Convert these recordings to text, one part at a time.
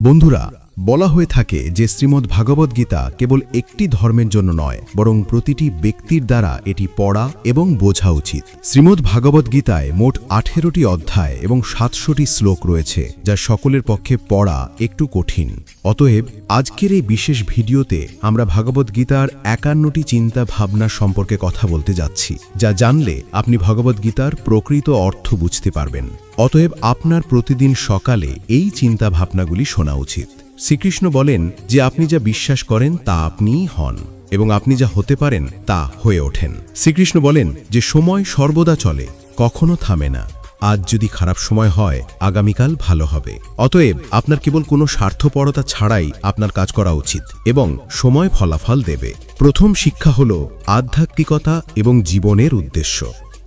বন্ধুরা, বলা হয়ে থাকে যে শ্রীমদ্ ভাগবত গীতা কেবল একটি ধর্মের জন্য নয়, বরং প্রতিটি ব্যক্তির দ্বারা এটি পড়া এবং বোঝা উচিত। শ্রীমদ্ ভাগবত গীতায় মোট আঠেরোটি অধ্যায় এবং সাতশোটি শ্লোক রয়েছে, যা সকলের পক্ষে পড়া একটু কঠিন। অতএব, আজকের এই বিশেষ ভিডিওতে আমরা ভাগবত গীতার একান্নটি চিন্তা ভাবনা সম্পর্কে কথা বলতে যাচ্ছি, যা জানলে আপনি ভগবত গীতার প্রকৃত অর্থ বুঝতে পারবেন। অতএব আপনার প্রতিদিন সকালে এই চিন্তা ভাবনাগুলি শোনা উচিত। শ্রীকৃষ্ণ বলেন যে আপনি যা বিশ্বাস করেন, তা আপনিই হন এবং আপনি যা হতে পারেন, তা হয়ে ওঠেন। শ্রীকৃষ্ণ বলেন যে সময় সর্বদা চলে, কখনো থামে না। আজ যদি খারাপ সময় হয়, আগামীকাল ভালো হবে। অতএব আপনার কেবল কোনো স্বার্থপরতা ছাড়াই আপনার কাজ করা উচিত এবং সময় ফলাফল দেবে। প্রথম শিক্ষা হল আধ্যাত্মিকতা এবং জীবনের উদ্দেশ্য।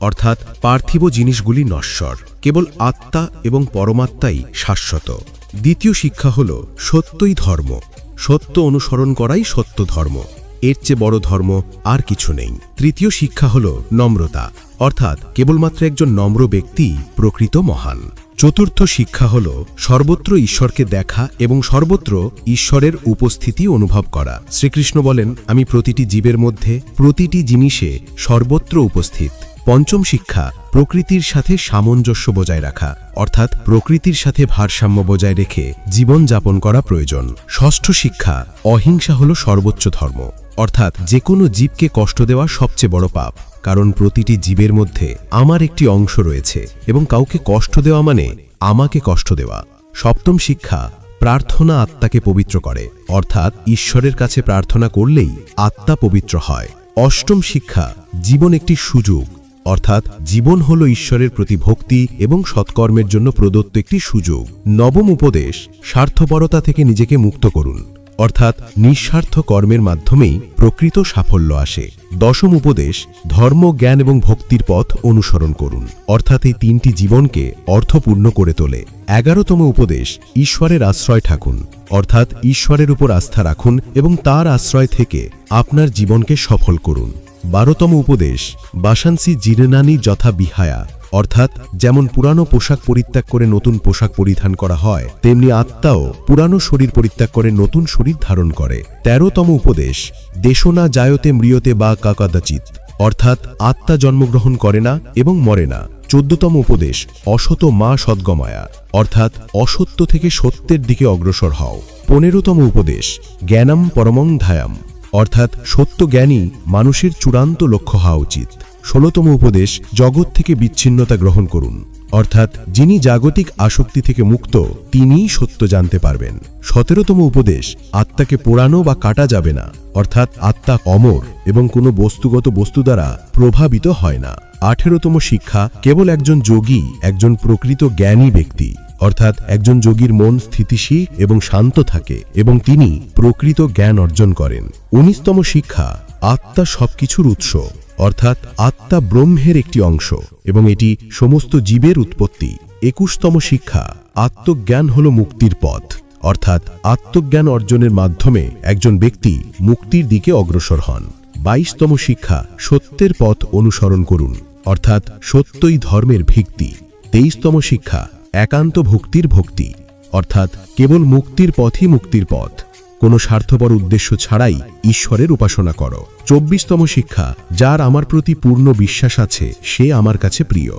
অর্থাৎ পার্থিব জিনিসগুলি নশ্বর, কেবল আত্মা এবং পরমাত্মাই শাশ্বত। দ্বিতীয় শিক্ষা হল, সত্যই ধর্ম। সত্য অনুসরণ করাই সত্য ধর্ম। এর চেয়ে বড় ধর্ম আর কিছু নেই। তৃতীয় শিক্ষা হল, নম্রতা। অর্থাৎ কেবলমাত্র একজন নম্র ব্যক্তি প্রকৃত মহান। চতুর্থ শিক্ষা হল, সর্বত্র ঈশ্বরকে দেখা এবং সর্বত্র ঈশ্বরের উপস্থিতি অনুভব করা। শ্রীকৃষ্ণ বলেন, আমি প্রতিটি জীবের মধ্যে প্রতিটি জিনিসে সর্বত্র উপস্থিত। পঞ্চম শিক্ষা, প্রকৃতির সাথে সামঞ্জস্য বজায় রাখা, অর্থাৎ প্রকৃতির সাথে ভারসাম্য বজায় রেখে জীবন যাপন করা প্রয়োজন। ষষ্ঠ শিক্ষা, অহিংসা হল সর্বোচ্চ ধর্ম, অর্থাৎ যে কোনো জীবকে কষ্ট দেওয়া সবচেয়ে বড় পাপ, কারণ প্রতিটি জীবের মধ্যে আমার একটি অংশ রয়েছে এবং কাউকে কষ্ট দেওয়া মানে আমাকে কষ্ট দেওয়া। সপ্তম শিক্ষা, প্রার্থনা আত্মাকে পবিত্র করে, অর্থাৎ ঈশ্বরের কাছে প্রার্থনা করলেই আত্মা পবিত্র হয়। অষ্টম শিক্ষা, জীবন একটি সুযোগ অর্থাৎ জীবন হল ঈশ্বরের প্রতি ভক্তি এবং সৎকর্মের জন্য প্রদত্ত একটি সুযোগ। নবম উপদেশ, স্বার্থপরতা থেকে নিজেকে মুক্ত করুন। অর্থাৎ নিঃস্বার্থ কর্মের মাধ্যমেই প্রকৃত সাফল্য আসে। দশম উপদেশ, ধর্ম, জ্ঞান এবং ভক্তির পথ অনুসরণ করুন। অর্থাৎ এই তিনটি জীবনকে অর্থপূর্ণ করে তোলে। এগারোতম উপদেশ, ঈশ্বরের আশ্রয় ঠাকুন। অর্থাৎ ঈশ্বরের উপর আস্থা রাখুন এবং তার আশ্রয় থেকে আপনার জীবনকে সফল করুন। বারোতম উপদেশ বাসাংসি জিরেনানি যথা বিহায়া। অর্থাৎ, যেমন পুরানো পোশাক পরিত্যাগ করে নতুন পোশাক পরিধান করা হয়, তেমনি আত্মাও পুরানো শরীর পরিত্যাগ করে নতুন শরীর ধারণ করে। তেরোতম উপদেশ দেশনা জায়তে মৃয়তে বা কাকাদাচিত অর্থাৎ, আত্মা জন্মগ্রহণ করে না এবং মরে না। চোদ্দতম উপদেশ অসত মা সদ্গমায়া। অর্থাৎ, অসত্য থেকে সত্যের দিকে অগ্রসর হও। পনেরোতম উপদেশ, জ্ঞানম পরমং ধায়াম। অর্থাৎ সত্য জ্ঞানী মানুষের চূড়ান্ত লক্ষ্য হওয়া উচিত। ষোলতম উপদেশ, জগৎ থেকে বিচ্ছিন্নতা গ্রহণ করুন। অর্থাৎ যিনি জাগতিক আসক্তি থেকে মুক্ত, তিনিই সত্য জানতে পারবেন। সতেরোতম উপদেশ, আত্মাকে পোড়ানো বা কাটা যাবে না। অর্থাৎ আত্মা অমর এবং কোনো বস্তুগত বস্তু দ্বারা প্রভাবিত হয় না। আঠেরোতম শিক্ষা, কেবল একজন যোগী, একজন প্রকৃত জ্ঞানী ব্যক্তি। অর্থাৎ একজন যোগীর মন স্থিতিশীল এবং শান্ত থাকে এবং তিনি প্রকৃত জ্ঞান অর্জন করেন। উনিশতম শিক্ষা, আত্মা সবকিছুর উৎস, অর্থাৎ আত্মা ব্রহ্মের একটি অংশ এবং এটি সমস্ত জীবের উৎপত্তি। একুশতম শিক্ষা, আত্মজ্ঞান হল মুক্তির পথ, অর্থাৎ আত্মজ্ঞান অর্জনের মাধ্যমে একজন ব্যক্তি মুক্তির দিকে অগ্রসর হন। বাইশতম শিক্ষা, সত্যের পথ অনুসরণ করুন, অর্থাৎ সত্যই ধর্মের ভিত্তি। তেইশতম শিক্ষা একান্ত ভক্তির ভক্তি, অর্থাৎ কেবল মুক্তির পথই মুক্তির পথ। কোনো স্বার্থপর উদ্দেশ্য ছাড়াই ঈশ্বরের উপাসনা করো। চব্বিশতম শিক্ষা, যার আমার প্রতি পূর্ণ বিশ্বাস আছে, সে আমার কাছে প্রিয়।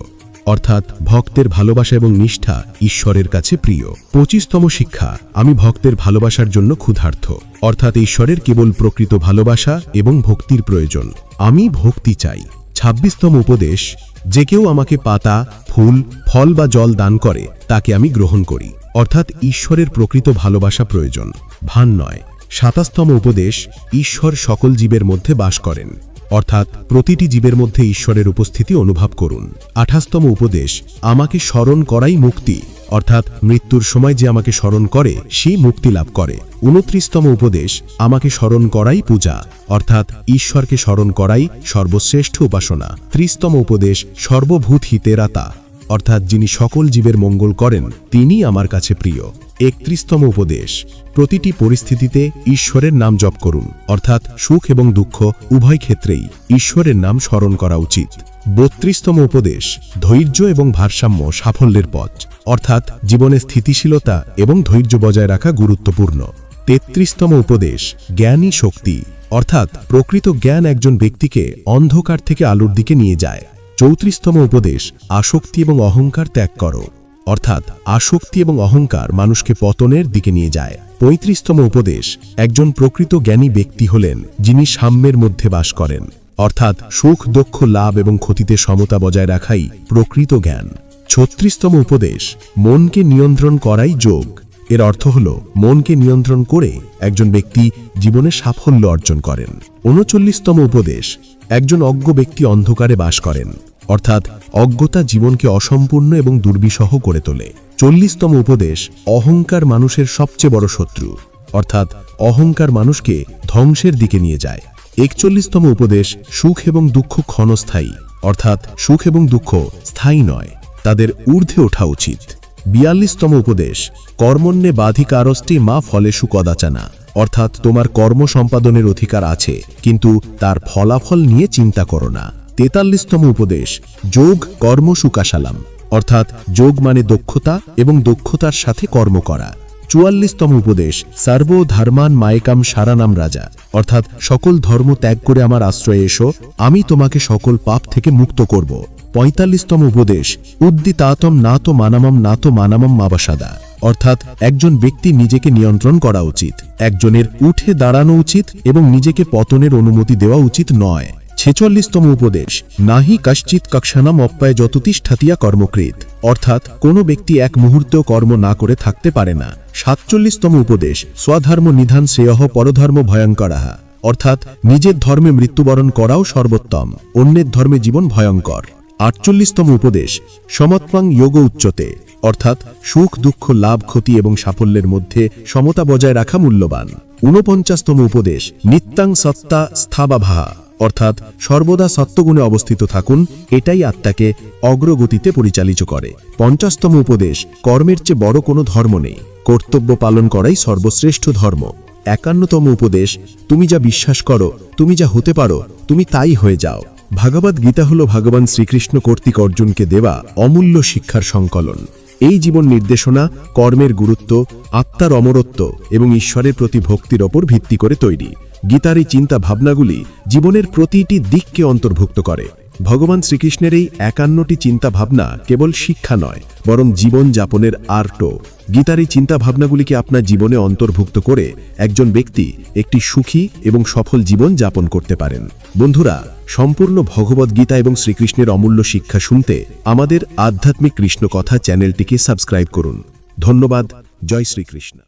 অর্থাৎ ভক্তের ভালোবাসা এবং নিষ্ঠা ঈশ্বরের কাছে প্রিয়। পঁচিশতম শিক্ষা, আমি ভক্তের ভালোবাসার জন্য ক্ষুধার্থ অর্থাৎ ঈশ্বরের কেবল প্রকৃত ভালোবাসা এবং ভক্তির প্রয়োজন। আমি ভক্তি চাই। ছাব্বিশতম উপদেশ, যে কেউ আমাকে পাতা, ফুল, ফল বা জল দান করে, তাকে আমি গ্রহণ করি। অর্থাৎ ঈশ্বরের প্রকৃত ভালোবাসা প্রয়োজন। ভান নয়, সাতাশতম উপদেশ, ঈশ্বর সকল জীবের মধ্যে বাস করেন। অর্থাৎ প্রতিটি জীবের মধ্যে ঈশ্বরের উপস্থিতি অনুভব করুন। আঠাশতম উপদেশ, আমাকে স্মরণ করাই মুক্তি। অর্থাৎ মৃত্যুর সময় যে আমাকে স্মরণ করে সেই মুক্তি লাভ করে। উনত্রিশতম উপদেশ, আমাকে স্মরণ করাই পূজা। অর্থাৎ ঈশ্বরকে স্মরণ করাই সর্বশ্রেষ্ঠ উপাসনা। ত্রিশতম উপদেশ, সর্বভূত হিতেরাতা অর্থাৎ যিনি সকল জীবের মঙ্গল করেন তিনি আমার কাছে প্রিয়। একত্রিশতম উপদেশ। প্রতিটি পরিস্থিতিতে ঈশ্বরের নাম জপ করুন, অর্থাৎ সুখ এবং দুঃখ উভয় ক্ষেত্রেই ঈশ্বরের নাম স্মরণ করা উচিত। বত্রিশতম উপদেশ, ধৈর্য এবং ভারসাম্য সাফল্যের পথ, অর্থাৎ জীবনে স্থিতিশীলতা এবং ধৈর্য বজায় রাখা গুরুত্বপূর্ণ। তেত্রিশতম উপদেশ, জ্ঞানী শক্তি, অর্থাৎ প্রকৃত জ্ঞান একজন ব্যক্তিকে অন্ধকার থেকে আলোর দিকে নিয়ে যায়। চৌত্রিশতম উপদেশ, আসক্তি এবং অহংকার ত্যাগ করো। অর্থাৎ আসক্তি এবং অহংকার মানুষকে পতনের দিকে নিয়ে যায়। পঁয়ত্রিশতম উপদেশ, একজন প্রকৃত জ্ঞানী ব্যক্তি হলেন যিনি সাম্যের মধ্যে বাস করেন। অর্থাৎ সুখ দক্ষ লাভ এবং ক্ষতিতে সমতা বজায় রাখাই প্রকৃত জ্ঞান। ছত্রিশতম উপদেশ, মনকে নিয়ন্ত্রণ করাই যোগ। এর অর্থ হল, মনকে নিয়ন্ত্রণ করে একজন ব্যক্তি জীবনে সাফল্য অর্জন করেন। উনচল্লিশতম উপদেশ, একজন অজ্ঞ ব্যক্তি অন্ধকারে বাস করেন। অর্থাৎ অজ্ঞতা জীবনকে অসম্পূর্ণ এবং দুর্বিষহ করে তোলে। চল্লিশতম উপদেশ, অহংকার মানুষের সবচেয়ে বড় শত্রু। অর্থাৎ অহংকার মানুষকে ধ্বংসের দিকে নিয়ে যায়। একচল্লিশতম উপদেশ, সুখ এবং দুঃখ ক্ষণস্থায়ী। অর্থাৎ সুখ এবং দুঃখ স্থায়ী নয়, তাদের ঊর্ধ্বে ওঠা উচিত। বিয়াল্লিশতম উপদেশ, কর্মণ্যে বাধিকারষ্টি মা ফলে সুকদাচানা। অর্থাৎ তোমার কর্ম সম্পাদনের অধিকার আছে, কিন্তু তার ফলাফল নিয়ে চিন্তা করো না। তেতাল্লিশতম উপদেশ, যোগ কর্ম সুকাশালাম। অর্থাৎ যোগ মানে দক্ষতা এবং দক্ষতার সাথে কর্ম করা। চুয়াল্লিশতম উপদেশ, সর্ব ধর্মান মায়েকাম সারানাম রাজা। অর্থাৎ সকল ধর্ম ত্যাগ করে আমার আশ্রয়ে এসো, আমি তোমাকে সকল পাপ থেকে মুক্ত করব। পঁয়তাল্লিশতম উপদেশ, উদ্দিতাতম না তো মানামম না তো মানামম মাবাসাদা। অর্থাৎ একজন ব্যক্তি নিজেকে নিয়ন্ত্রণ করা উচিত। একজনের উঠে দাঁড়ানো উচিত এবং নিজেকে পতনের অনুমতি দেওয়া উচিত নয়। ছেচল্লিশতম উপদেশ, নাহি কশ্চিৎ কক্ষানাম অপ্যায় যততিষ্ঠাতিয়া কর্মকৃত। অর্থাৎ, কোনো ব্যক্তি এক মুহূর্তেও কর্ম না করে থাকতে পারে না। সাতচল্লিশতম উপদেশ, স্বধর্ম নিধান শ্রেয়হ পরধর্ম ভয়ঙ্করাহা অর্থাৎ, নিজের ধর্মে মৃত্যুবরণ করাও সর্বোত্তম, অন্যের ধর্মে জীবন ভয়ঙ্কর। আটচল্লিশতম উপদেশ সমত্বাং যোগ উচ্চতে। অর্থাৎ, সুখ, দুঃখ, লাভ, ক্ষতি এবং সাফল্যের মধ্যে সমতা বজায় রাখা মূল্যবান। ঊনপঞ্চাশতম উপদেশ, নিত্যাং সত্তা স্থাবাভাহা অর্থাৎ সর্বদা সত্যগুণে অবস্থিত থাকুন, এটাই আত্মাকে অগ্রগতিতে পরিচালিত করে। পঞ্চাশতম উপদেশ, কর্মের চেয়ে বড় কোনো ধর্ম নেই। কর্তব্য পালন করাই সর্বশ্রেষ্ঠ ধর্ম। একান্নতম উপদেশ, তুমি যা বিশ্বাস করো, তুমি যা হতে পারো, তুমি তাই হয়ে যাও। ভাগবত গীতা হল ভগবান শ্রীকৃষ্ণ কর্তৃক অর্জুনকে দেওয়া অমূল্য শিক্ষার সংকলন। এই জীবন নির্দেশনা কর্মের গুরুত্ব, আত্মার অমরত্ব এবং ঈশ্বরের প্রতি ভক্তির ওপর ভিত্তি করে তৈরি। গীতার এই চিন্তা ভাবনাগুলি জীবনের প্রতিটি দিককে অন্তর্ভুক্ত করে। ভগবান শ্রীকৃষ্ণের এই একান্নটি চিন্তা ভাবনা কেবল শিক্ষা নয়, বরং জীবন যাপনের আর্টও। গীতার এই চিন্তাভাবনাগুলিকে আপনার জীবনে অন্তর্ভুক্ত করে একজন ব্যক্তি একটি সুখী এবং সফল জীবন যাপন করতে পারেন। বন্ধুরা, সম্পূর্ণ ভগবদ গীতা এবং শ্রীকৃষ্ণের অমূল্য শিক্ষা শুনতে আমাদের আধ্যাত্মিক কৃষ্ণ কথা চ্যানেলটিকে সাবস্ক্রাইব করুন। ধন্যবাদ, জয় শ্রীকৃষ্ণ।